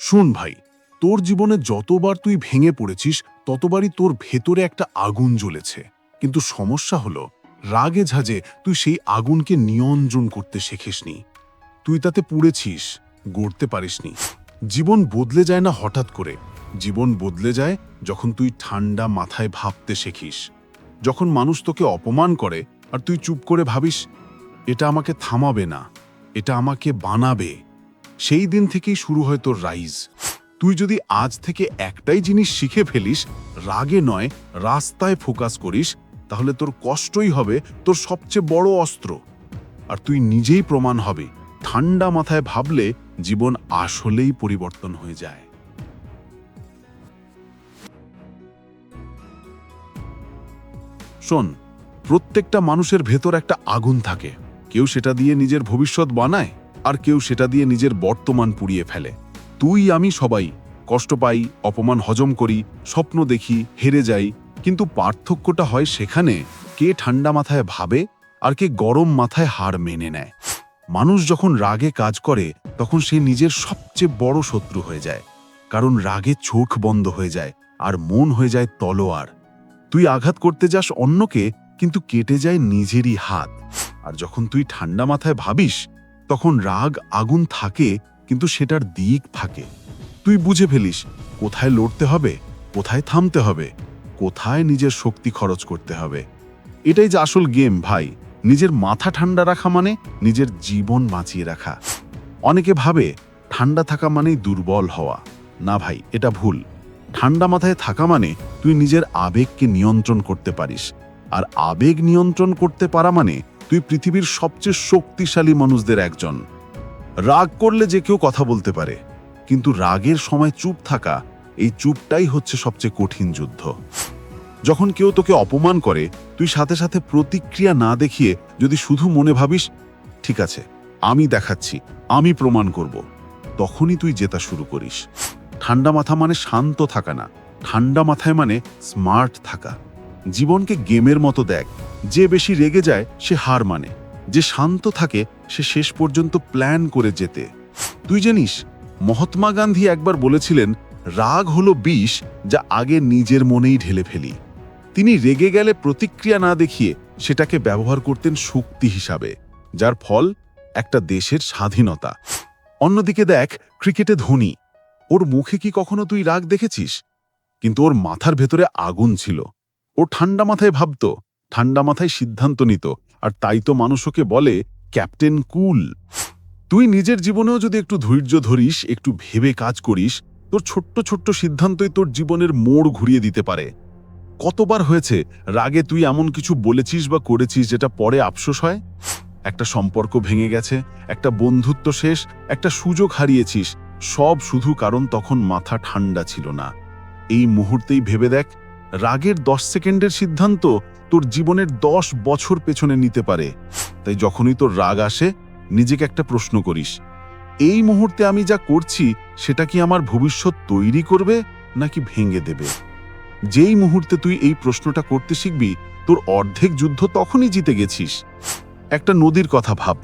শোন ভাই, তোর জীবনে যতবার তুই ভেঙে পড়েছিস, ততবারই তোর ভেতরে একটা আগুন জ্বলেছে। কিন্তু সমস্যা হলো, রাগে ঝাঁজে তুই সেই আগুনকে নিয়ন্ত্রণ করতে শেখিসনি। তুই তাতে পুড়েছিস, গড়তে পারিসনি। জীবন বদলে যায় না হঠাৎ করে। জীবন বদলে যায় যখন তুই ঠান্ডা মাথায় ভাবতে শেখিস। যখন মানুষ তোকে অপমান করে, আর তুই চুপ করে ভাবিস, এটা আমাকে থামাবে না, এটা আমাকে বানাবে। সেই দিন থেকেই শুরু হয় তোর রাইজ। তুই যদি আজ থেকে একটাই জিনিস শিখে ফেলিস, রাগে নয়, রাস্তায় ফোকাস করিস, তাহলে তোর কষ্টই হবে, তোর সবচেয়ে বড় অস্ত্র। আর তুই নিজেই প্রমাণ হবে, ঠান্ডা মাথায় ভাবলে জীবন আসলেই পরিবর্তন হয়ে যায়। শোন, প্রত্যেকটা মানুষের ভেতর একটা আগুন থাকে। কেউ সেটা দিয়ে নিজের ভবিষ্যৎ বানায়? আর কেউ সেটা দিয়ে নিজের বর্তমান পুড়িয়ে ফেলে। তুই, আমি সবাই কষ্ট পাই, অপমান হজম করি, স্বপ্ন দেখি, হেরে যাই, কিন্তু পার্থক্যটা হয় সেখানে কে ঠান্ডা মাথায় ভাবে আর কে গরম মাথায় হার মেনে নেয়। মানুষ যখন রাগে কাজ করে, তখন সে নিজের সবচেয়ে বড় শত্রু হয়ে যায়। কারণ রাগে চোখ বন্ধ হয়ে যায় আর মন হয়ে যায় তলোয়ার। তুই আঘাত করতে যাস অন্যকে, কিন্তু কেটে যায় নিজেরই হাত। আর যখন তুই ঠান্ডা মাথায় ভাবিস তখন রাগ আগুন থাকে, কিন্তু সেটার দিক থাকে। তুই বুঝে ফেলিস, কোথায় লড়তে হবে, কোথায় থামতে হবে, কোথায় নিজের শক্তি খরচ করতে হবে। এটাই যে আসল গেম, ভাই। নিজের মাথা ঠান্ডা রাখা মানে নিজের জীবন বাঁচিয়ে রাখা। অনেকে ভাবে, ঠান্ডা থাকা মানেই দুর্বল হওয়া। না ভাই, এটা ভুল। ঠান্ডা মাথায় থাকা মানে তুই নিজের আবেগকে নিয়ন্ত্রণ করতে পারিস। আর আবেগ নিয়ন্ত্রণ করতে পারা মানে তুই পৃথিবীর সবচেয়ে শক্তিশালী মানুষদের একজন। রাগ করলে যে কেউ কথা বলতে পারে, কিন্তু রাগের সময় চুপ থাকা, এই চুপটাই হচ্ছে সবচেয়ে কঠিন যুদ্ধ। যখন কেউ তোকে অপমান করে, তুই সাথে সাথে প্রতিক্রিয়া না দেখিয়ে যদি শুধু মনে ভাবিস, ঠিক আছে, আমি দেখাচ্ছি, আমি প্রমাণ করব তখনই তুই জেতা শুরু করিস। ঠান্ডা মাথা মানে শান্ত থাকা না, ঠান্ডা মাথায় মানে স্মার্ট থাকা। জীবনকে গেমের মতো দেখ। যে বেশি রেগে যায়, সে হার মানে। যে শান্ত থাকে, সে শেষ পর্যন্ত প্ল্যান করে যেতে। তুই জানিস, মহাত্মা গান্ধী একবার বলেছিলেন, রাগ হলো বিষ যা আগে নিজের মনেই ঢেলে ফেলি। তিনি রেগে গেলে প্রতিক্রিয়া না দেখিয়ে সেটাকে ব্যবহার করতেন শক্তি হিসাবে, যার ফল একটা দেশের স্বাধীনতা। অন্যদিকে দেখ, ক্রিকেটে ধোনি। ওর মুখে কি কখনো তুই রাগ দেখেছিস? কিন্তু ওর মাথার ভেতরে আগুন ছিল। ও ঠান্ডা মাথায় ভাবত ঠান্ডা মাথায় সিদ্ধান্ত নিত, আর তাই তো মানুষ ওকে বলে, ক্যাপ্টেন কুল, তুই নিজের জীবনেও যদি একটু ধৈর্য ধরিস, একটু ভেবে কাজ করিস, তোর ছোট্ট ছোট্ট সিদ্ধান্তই তোর জীবনের মোড় ঘুরিয়ে দিতে পারে। কতবার হয়েছে, রাগে তুই এমন কিছু বলেছিস বা করেছিস যেটা পরে আফসোস হয়? একটা সম্পর্ক ভেঙে গেছে, একটা বন্ধুত্ব শেষ, একটা সুযোগ হারিয়েছিস, সব শুধু কারণ তখন মাথা ঠান্ডা ছিল না। এই মুহূর্তেই ভেবে দেখ, রাগের দশ সেকেন্ডের সিদ্ধান্ত তোর জীবনের দশ বছর পেছনে নিতে পারে। তাই যখনই তোর রাগ আসে, নিজেকে একটা প্রশ্ন করিস, এই মুহূর্তে আমি যা করছি, সেটা কি আমার ভবিষ্যৎ তৈরি করবে, নাকি ভেঙে দেবে? যেই মুহূর্তে তুই এই প্রশ্নটা করতে শিখবি, তোর অর্ধেক যুদ্ধ তখনই জিতে গেছিস। একটা নদীর কথা ভাব,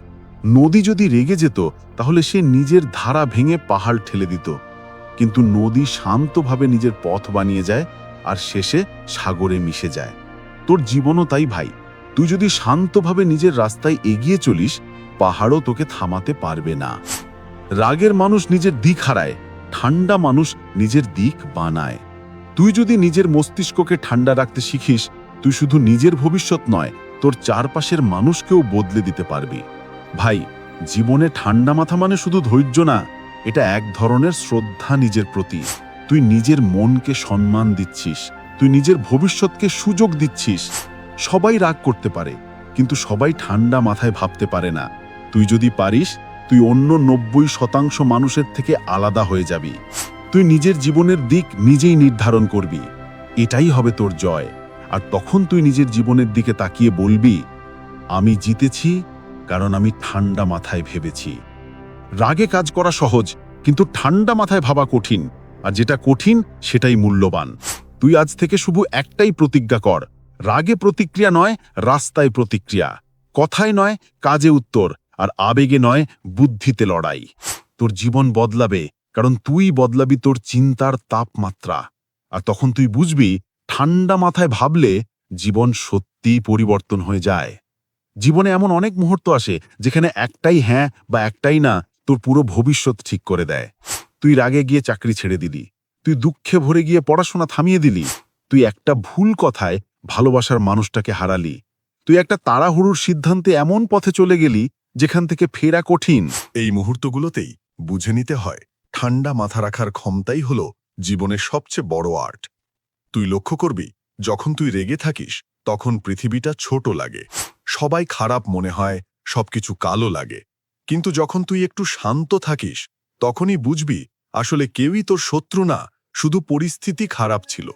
নদী যদি রেগে যেত, তাহলে সে নিজের ধারা ভেঙে পাহাড় ঠেলে দিত। কিন্তু নদী শান্তভাবে নিজের পথ বানিয়ে যায়, আর শেষে সাগরে মিশে যায়। তোর জীবনও তাই ভাই। তুই যদি শান্তভাবে নিজের রাস্তায় এগিয়ে চলিস, পাহাড়ও তোকে থামাতে পারবে না। রাগের মানুষ নিজের দিক হারায়, ঠান্ডা মানুষ নিজের দিক বানায়। তুই যদি নিজের মস্তিষ্ককে ঠান্ডা রাখতে শিখিস, তুই শুধু নিজের ভবিষ্যৎ নয়, তোর চারপাশের মানুষকেও বদলে দিতে পারবি। ভাই, জীবনে ঠান্ডা মাথা মানে শুধু ধৈর্য না, এটা এক ধরনের শ্রদ্ধা নিজের প্রতি। তুই নিজের মনকে সম্মান দিচ্ছিস। তুই নিজের ভবিষ্যৎকে সুযোগ দিচ্ছিস। সবাই রাগ করতে পারে, কিন্তু সবাই ঠান্ডা মাথায় ভাবতে পারে না। তুই যদি পারিস, তুই অন্য নব্বই শতাংশ মানুষের থেকে আলাদা হয়ে যাবি। তুই নিজের জীবনের দিক নিজেই নির্ধারণ করবি। এটাই হবে তোর জয়। আর তখন তুই নিজের জীবনের দিকে তাকিয়ে বলবি, আমি জিতেছি, কারণ আমি ঠান্ডা মাথায় ভেবেছি। রাগে কাজ করা সহজ, কিন্তু ঠান্ডা মাথায় ভাবা কঠিন। আর যেটা কঠিন, সেটাই মূল্যবান। তুই আজ থেকে শুধু একটাই প্রতিজ্ঞা কর। রাগে প্রতিক্রিয়া নয়, রাস্তায় প্রতিক্রিয়া। কথায় নয়, কাজে উত্তর, আর আবেগে নয়, বুদ্ধিতে লড়াই। তোর জীবন বদলাবে, কারণ তুই বদলাবি তোর চিন্তার তাপমাত্রা। আর তখন তুই বুঝবি, ঠান্ডা মাথায় ভাবলে জীবন সত্যিই পরিবর্তন হয়ে যায়। জীবনে এমন অনেক মুহূর্ত আসে, যেখানে একটাই হ্যাঁ বা একটাই না তোর পুরো ভবিষ্যৎ ঠিক করে দেয়। তুই রাগে গিয়ে চাকরি ছেড়ে দিলি। তুই দুঃখে ভরে গিয়ে পড়াশোনা থামিয়ে দিলি। তুই একটা ভুল কথায় ভালোবাসার মানুষটাকে হারালি। তুই একটা তাড়াহুড়োর সিদ্ধান্তে এমন পথে চলে গেলি যেখান থেকে ফেরা কঠিন। এই মুহূর্তগুলোতেই বুঝে নিতে হয়, ঠান্ডা মাথা রাখার ক্ষমতাই হল জীবনের সবচেয়ে বড় আর্ট। তুই লক্ষ্য করবি, যখন তুই রেগে থাকিস, তখন পৃথিবীটা ছোট লাগে। সবাই খারাপ মনে হয়, সবকিছু কালো লাগে। কিন্তু যখন তুই একটু শান্ত থাকিস, তখনই বুঝবি, আসলে কেউই তোর শত্রু না। শুধু পরিস্থিতি খারাপ ছিল।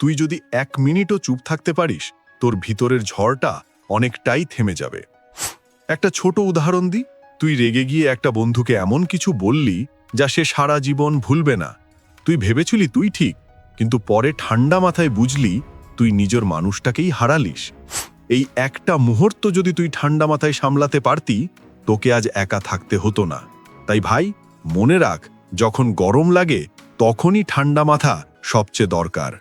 তুই যদি এক মিনিটও চুপ থাকতে পারিস, তোর ভিতরের ঝড়টা অনেকটাই থেমে যাবে। একটা ছোট উদাহরণ দি তুই রেগে গিয়ে একটা বন্ধুকে এমন কিছু বললি যা সে সারা জীবন ভুলবে না। তুই ভেবেছিলি তুই ঠিক, কিন্তু পরে ঠান্ডা মাথায় বুঝলি তুই নিজের মানুষটাকেই হারালিস। এই একটা মুহূর্ত যদি তুই ঠান্ডা মাথায় সামলাতে পারতি, তোকে আজ একা থাকতে হতো না। তাই ভাই, মনে রাখ, যখন গরম লাগে তখনই ঠান্ডা মাথা সবচেয়ে দরকার।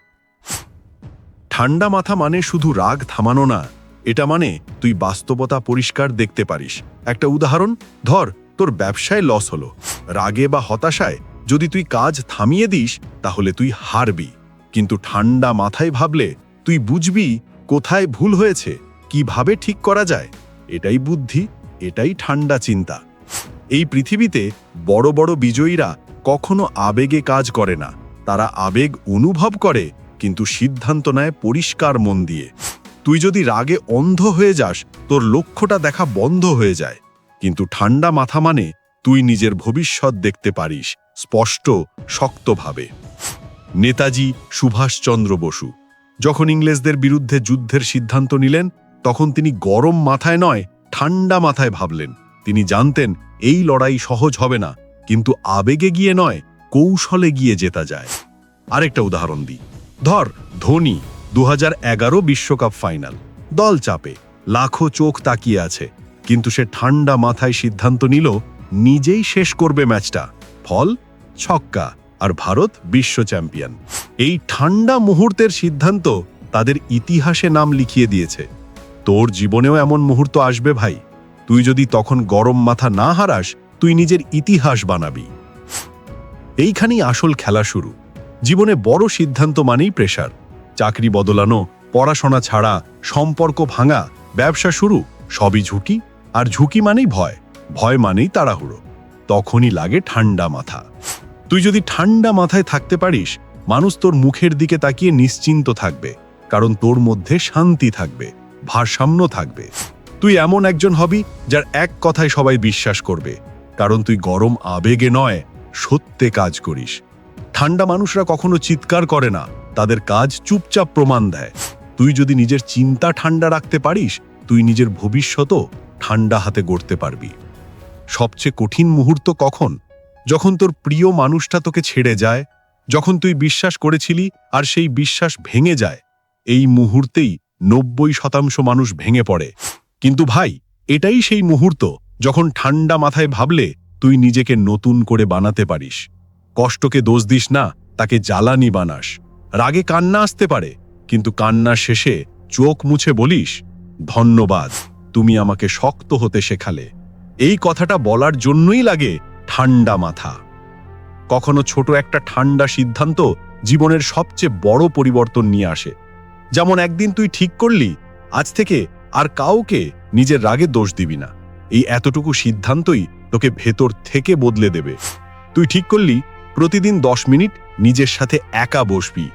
ঠান্ডা মাথা মানে শুধু রাগ থামানো না, এটা মানে তুই বাস্তবতা পরিষ্কার দেখতে পারিস। একটা উদাহরণ, ধর, তোর ব্যবসায় লস হলো। রাগে বা হতাশায় যদি তুই কাজ থামিয়ে দিস, তাহলে তুই হারবি। কিন্তু ঠান্ডা মাথায় ভাবলে তুই বুঝবি কোথায় ভুল হয়েছে, কীভাবে ঠিক করা যায়। এটাই বুদ্ধি, এটাই ঠান্ডা চিন্তা। এই পৃথিবীতে বড় বড় বিজয়ীরা কখনো আবেগে কাজ করে না। তারা আবেগ অনুভব করে, কিন্তু সিদ্ধান্ত নেয় পরিষ্কার মন দিয়ে। তুই যদি রাগে অন্ধ হয়ে যাস, তোর লক্ষ্যটা দেখা বন্ধ হয়ে যায়। কিন্তু ঠান্ডা মাথা মানে তুই নিজের ভবিষ্যৎ দেখতে পারিস, স্পষ্ট, শক্তভাবে। নেতাজি সুভাষচন্দ্র বসু যখন ইংরেজদের বিরুদ্ধে যুদ্ধের সিদ্ধান্ত নিলেন, তখন তিনি গরম মাথায় নয়, ঠান্ডা মাথায় ভাবলেন। তিনি জানতেন, এই লড়াই সহজ হবে না। কিন্তু আবেগে গিয়ে নয়, কৌশলে গিয়ে জেতা যায়। আরেকটা উদাহরণ দিই। ধর, ধোনি দু বিশ্বকাপ ফাইনাল। দল চাপে, লাখো চোখ তাকিয়ে আছে, কিন্তু সে ঠান্ডা মাথায় সিদ্ধান্ত নিল, নিজেই শেষ করবে ম্যাচটা। ফল, ছক্কা, আর ভারত বিশ্ব চ্যাম্পিয়ন। এই ঠান্ডা মুহূর্তের সিদ্ধান্ত তাদের ইতিহাসে নাম লিখিয়ে দিয়েছে। তোর জীবনেও এমন মুহূর্ত আসবে ভাই। তুই যদি তখন গরম মাথা না হারাস তুই নিজের ইতিহাস বানাবি। এইখানেই আসল খেলা শুরু। জীবনে বড় সিদ্ধান্ত মানেই প্রেশার চাকরি বদলানো, পড়াশোনা ছাড়া, সম্পর্ক ভাঙা, ব্যবসা শুরু, সবই ঝুঁকি। আর ঝুঁকি মানেই ভয়। ভয় মানেই তাড়াহুড়ো। তখনই লাগে ঠান্ডা মাথা। তুই যদি ঠান্ডা মাথায় থাকতে পারিস, মানুষ তোর মুখের দিকে তাকিয়ে নিশ্চিন্ত থাকবে। কারণ তোর মধ্যে শান্তি থাকবে, ভারসাম্য থাকবে। তুই এমন একজন হবি, যার এক কথায় সবাই বিশ্বাস করবে। কারণ তুই গরম আবেগে নয়, সত্যে কাজ করিস। ঠান্ডা মানুষরা কখনো চিৎকার করে না, তাদের কাজ চুপচাপ প্রমাণ দেয়। তুই যদি নিজের চিন্তা ঠান্ডা রাখতে পারিস, তুই নিজের ভবিষ্যতও ঠান্ডা হাতে গড়তে পারবি। সবচেয়ে কঠিন মুহূর্ত কখন? যখন তোর প্রিয় মানুষটা তোকে ছেড়ে যায়, যখন তুই বিশ্বাস করেছিলি আর সেই বিশ্বাস ভেঙে যায়, এই মুহূর্তেই নব্বই শতাংশ মানুষ ভেঙে পড়ে। কিন্তু ভাই, এটাই সেই মুহূর্ত। যখন ঠান্ডা মাথায় ভাবলে তুই নিজেকে নতুন করে বানাতে পারিস। কষ্টকে দোষ দিস না, তাকে জ্বালানি বানাস। রাগে কান্না আসতে পারে, কিন্তু কান্নার শেষে চোখ মুছে বলিস, ধন্যবাদ, তুমি আমাকে শক্ত হতে শেখালে। এই কথাটা বলার জন্যই লাগে ঠান্ডা মাথা। কখনো ছোট একটা ঠান্ডা সিদ্ধান্ত জীবনের সবচেয়ে বড় পরিবর্তন নিয়ে আসে। যেমন একদিন তুই ঠিক করলি, আজ থেকে আর কাউকে নিজের রাগে দোষ দিবি না। এই এতটুকু সিদ্ধান্তই তোকে ভেতর থেকে বদলে দেবে। তুই ঠিক করলি, প্রতিদিন দশ মিনিট নিজের সাথে একা বসবি।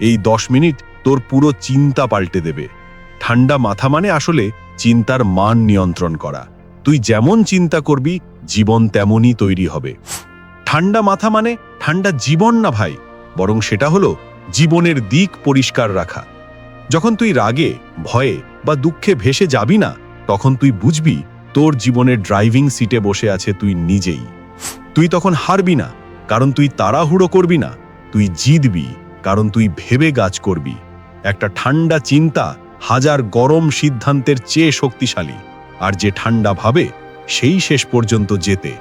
এই দশ মিনিট তোর পুরো চিন্তা পাল্টে দেবে। ঠান্ডা মাথা মানে আসলে চিন্তার মান নিয়ন্ত্রণ করা। তুই যেমন চিন্তা করবি, জীবন তেমনই তৈরি হবে। ঠান্ডা মাথা মানে ঠান্ডা জীবন না ভাই, বরং সেটা হলো জীবনের দিক পরিষ্কার রাখা। যখন তুই রাগে, ভয়ে বা দুঃখে ভেসে যাবি না, তখন তুই বুঝবি তোর জীবনের ড্রাইভিং সিটে বসে আছে তুই নিজেই। তুই তখন হারবি না, কারণ তুই তাড়াহুড়ো করবি না। তুই জিতবি, কারণ তুই ভেবে গাছ করবি। একটা ঠান্ডা চিন্তা হাজার গরম সিদ্ধান্তের চেয়ে শক্তিশালী। আর যে ঠান্ডা ভাবে, সেই শেষ পর্যন্ত যেতে।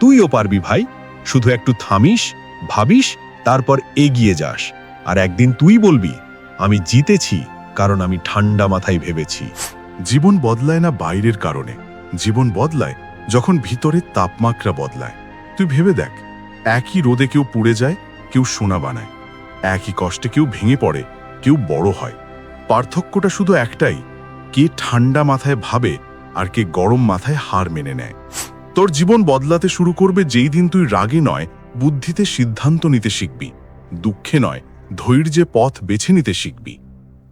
তুইও পারবি ভাই, শুধু একটু থামিস, ভাবিস, তারপর এগিয়ে যাস। আর একদিন তুই বলবি, আমি জিতেছি, কারণ আমি ঠান্ডা মাথায় ভেবেছি। জীবন বদলায় না বাইরের কারণে। জীবন বদলায়, যখন ভিতরের তাপমাত্রা বদলায়। তুই ভেবে দেখ, একই রোদে কেউ পুড়ে যায়, কেউ সোনা বানায়। একই কষ্টে কেউ ভেঙে পড়ে, কেউ বড় হয়। পার্থক্যটা শুধু একটাই, কে ঠান্ডা মাথায় ভাবে আর কে গরম মাথায় হার মেনে নেয়। তোর জীবন বদলাতে শুরু করবে যেই দিন তুই রাগে নয়, বুদ্ধিতে সিদ্ধান্ত নিতে শিখবি। দুঃখে নয়, ধৈর্যে পথ বেছে নিতে শিখবি।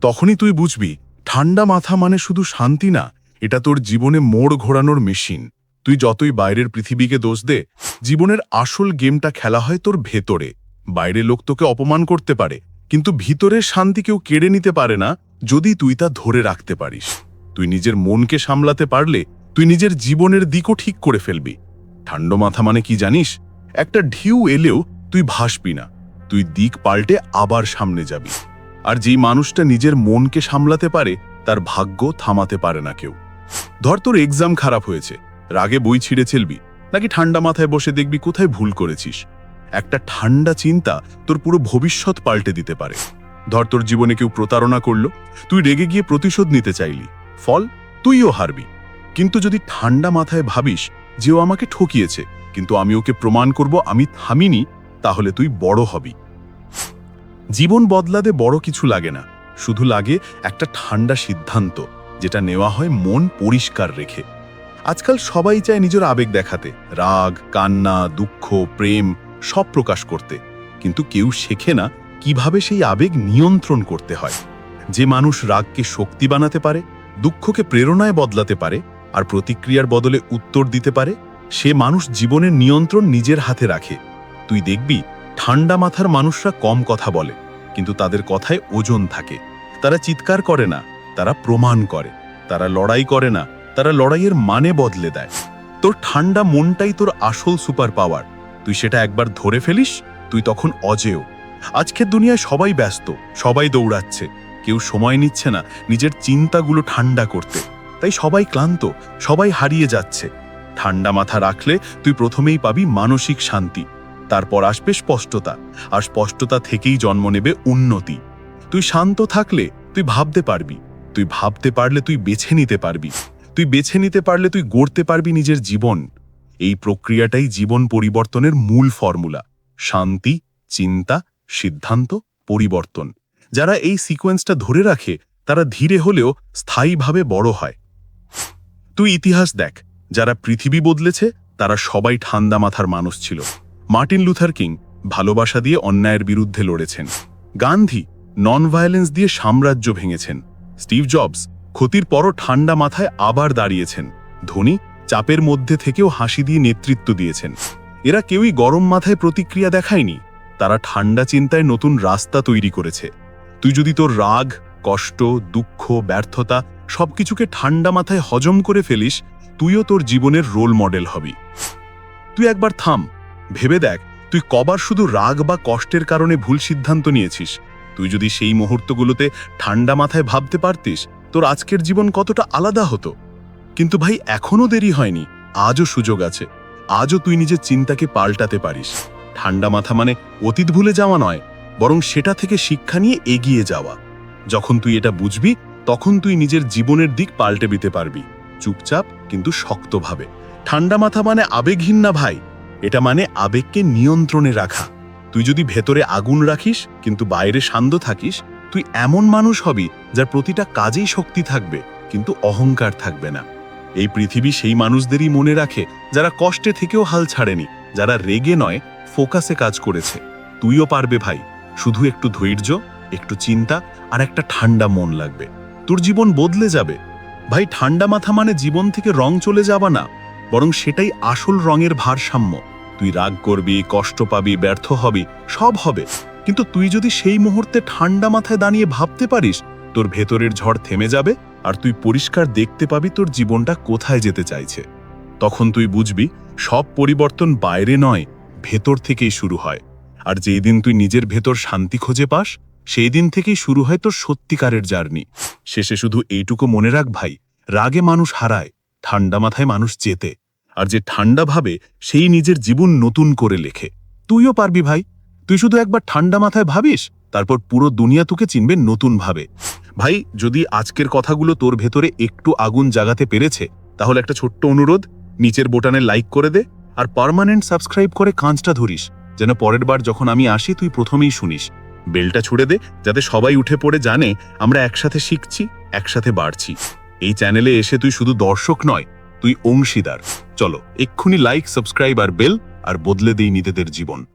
তখনই তুই বুঝবি, ঠান্ডা মাথা মানে শুধু শান্তি না এটা তোর জীবনে মোড় ঘোরানোর মেশিন। তুই যতই বাইরের পৃথিবীকে দোষ দে, জীবনের আসল গেমটা খেলা হয় তোর ভেতরে। বাইরে লোক তোকে অপমান করতে পারে, কিন্তু ভিতরের শান্তি কেউ কেড়ে নিতে পারে না যদি তুই তা ধরে রাখতে পারিস। তুই নিজের মনকে সামলাতে পারলে তুই নিজের জীবনের দিকও ঠিক করে ফেলবি। ঠান্ডা মাথা মানে কি জানিস? একটা ঢিউ এলেও তুই ভাসবি না। তুই দিক পাল্টে আবার সামনে যাবি। আর যেই মানুষটা নিজের মনকে সামলাতে পারে, তার ভাগ্য থামাতে পারে না কেউ। ধর তোর এক্সাম খারাপ হয়েছে। রাগে বই ছিঁড়ে চেলবি নাকি ঠান্ডা মাথায় বসে দেখবি কোথায় ভুল করেছিস। একটা ঠান্ডা চিন্তা তোর পুরো ভবিষ্যৎ পাল্টে দিতে পারে। ধর তোর জীবনে কেউ প্রতারণা করল, তুই রেগে গিয়ে প্রতিশোধ নিতে চাইলি। ফল, তুইও হারবি। কিন্তু যদি ঠান্ডা মাথায় ভাবিস যে ও আমাকে ঠকিয়েছে, কিন্তু আমি ওকে প্রমাণ করব আমি থামিনি, তাহলে তুই বড় হবি। জীবন বদলাতে বড় কিছু লাগে না। শুধু লাগে একটা ঠান্ডা সিদ্ধান্ত। যেটা নেওয়া হয় মন পরিষ্কার রেখে। আজকাল সবাই চায় নিজের আবেগ দেখাতে, রাগ, কান্না, দুঃখ, প্রেম সব প্রকাশ করতে। কিন্তু কেউ শেখে না কীভাবে সেই আবেগ নিয়ন্ত্রণ করতে হয়। যে মানুষ রাগকে শক্তি বানাতে পারে, দুঃখকে প্রেরণায় বদলাতে পারে আর প্রতিক্রিয়ার বদলে উত্তর দিতে পারে, সে মানুষ জীবনের নিয়ন্ত্রণ নিজের হাতে রাখে। তুই দেখবি, ঠান্ডা মাথার মানুষরা কম কথা বলে, কিন্তু তাদের কথায় ওজন থাকে। তারা চিৎকার করে না তারা প্রমাণ করে। তারা লড়াই করে না। তারা লড়াইয়ের মানে বদলে দেয়। তোর ঠান্ডা মনটাই তোর আসল সুপার পাওয়ার। তুই সেটা একবার ধরে ফেলিস, তুই তখন অজেয়। আজকের দুনিয়ায় সবাই ব্যস্ত, সবাই দৌড়াচ্ছে। কেউ সময় নিচ্ছে না নিজের চিন্তাগুলো ঠান্ডা করতে। তাই সবাই ক্লান্ত, সবাই হারিয়ে যাচ্ছে। ঠান্ডা মাথা রাখলে তুই প্রথমেই পাবি মানসিক শান্তি। তারপর আসবে স্পষ্টতা, আর স্পষ্টতা থেকেই জন্ম নেবে উন্নতি। তুই শান্ত থাকলে তুই ভাবতে পারবি। তুই ভাবতে পারলে তুই বেছে নিতে পারবি। তুই বেছে নিতে পারলে তুই গড়তে পারবি নিজের জীবন। এই প্রক্রিয়াটাই জীবন পরিবর্তনের মূল ফর্মুলা। শান্তি, চিন্তা, সিদ্ধান্ত, পরিবর্তন। যারা এই সিকোয়েন্সটা ধরে রাখে, তারা ধীরে হলেও স্থায়ীভাবে বড় হয়। তুই ইতিহাস দেখ। যারা পৃথিবী বদলেছে, তারা সবাই ঠান্ডা মাথার মানুষ ছিল। মার্টিন লুথার কিং ভালোবাসা দিয়ে অন্যায়ের বিরুদ্ধে লড়েছেন। গান্ধী নন ভায়োলেন্স দিয়ে সাম্রাজ্য ভেঙেছেন। স্টিভ জবস ক্ষতির পরও ঠান্ডা মাথায় আবার দাঁড়িয়েছেন। ধোনি চাপের মধ্যে থেকেও হাসি দিয়ে নেতৃত্ব দিয়েছেন। এরা কেউই গরম মাথায় প্রতিক্রিয়া দেখায়নি। তারা ঠান্ডা চিন্তায় নতুন রাস্তা তৈরি করেছে। তুই যদি তোর রাগ, কষ্ট, দুঃখ, ব্যর্থতা সবকিছুকে ঠান্ডা মাথায় হজম করে ফেলিস, তুইও তোর জীবনের রোল মডেল হবি। তুই একবার থাম। ভেবে দেখ, তুই কবার শুধু রাগ বা কষ্টের কারণে ভুল সিদ্ধান্ত নিয়েছিস। তুই যদি সেই মুহূর্তগুলোতে ঠান্ডা মাথায় ভাবতে পারতিস, তোর আজকের জীবন কতটা আলাদা হতো। কিন্তু ভাই, এখনও দেরি হয়নি, আজও সুযোগ আছে, আজও তুই নিজের চিন্তাকে পাল্টাতে পারিস। ঠান্ডা মাথা মানে অতীত ভুলে যাওয়া নয়, বরং সেটা থেকে শিক্ষা নিয়ে এগিয়ে যাওয়া। যখন তুই এটা বুঝবি, তখন তুই নিজের জীবনের দিক পাল্টে দিতে পারবি, চুপচাপ কিন্তু শক্তভাবে। ঠান্ডা মাথা মানে আবেগহীন না ভাই, এটা মানে আবেগকে নিয়ন্ত্রণে রাখা। তুই যদি ভেতরে আগুন রাখিস, কিন্তু বাইরে শান্ত থাকিস, তুই এমন মানুষ হবি যার প্রতিটা কাজেই শক্তি থাকবে, কিন্তু অহংকার থাকবে না। এই পৃথিবী সেই মানুষদেরই মনে রাখে যারা কষ্টে থেকেও হাল ছাড়েনি, যারা রেগে নয়, ফোকাসে কাজ করেছে। তুইও পারবে ভাই, শুধু একটু ধৈর্য, একটু চিন্তা আর একটা ঠান্ডা মন লাগবে। তোর জীবন বদলে যাবে। ভাই, ঠান্ডা মাথা মানে জীবন থেকে রং চলে যাবা না, বরং সেটাই আসল রঙের ভারসাম্য। তুই রাগ করবি, কষ্ট পাবি, ব্যর্থ হবি, সব হবে। কিন্তু তুই যদি সেই মুহূর্তে ঠান্ডা মাথায় দাঁড়িয়ে ভাবতে পারিস, তোর ভেতরের ঝড় থেমে যাবে আর তুই পরিষ্কার দেখতে পাবি তোর জীবনটা কোথায় যেতে চাইছে। তখন তুই বুঝবি, সব পরিবর্তন বাইরে নয়, ভেতর থেকেই শুরু হয়। আর যেই দিন তুই নিজের ভেতর শান্তি খুঁজে পাস, সেই দিন থেকেই শুরু হয় তোর সত্যিকারের জার্নি। শেষে শুধু এইটুকু মনে রাখ ভাই, রাগে মানুষ হারায়, ঠান্ডা মাথায় মানুষ জেতে। আর যে ঠান্ডা ভাবে সেই নিজের জীবন নতুন করে লেখে। তুইও পারবি ভাই। তুই শুধু একবার ঠান্ডা মাথায় ভাবিস, তারপর পুরো দুনিয়া তোকে চিনবে নতুন ভাবে। ভাই, যদি আজকের কথাগুলো তোর ভেতরে একটু আগুন জাগাতে পেরেছে, তাহলে একটা ছোট্ট অনুরোধ, নিচের বোটানে লাইক করে দে আর পারমানেন্ট সাবস্ক্রাইব করে কাঁচটা ধরিস, যেন পরের বার যখন আমি আসি তুই প্রথমেই শুনিস। বেলটা ছুড়ে দে, যাতে সবাই উঠে পড়ে জানে আমরা একসাথে শিখছি, একসাথে বাড়ছি। এই চ্যানেলে এসে তুই শুধু দর্শক নয় তুই অংশীদার। চলো এক্ষুনি লাইক সাবস্ক্রাইব আর বেল আর বদলে দিই নিজেদের জীবন।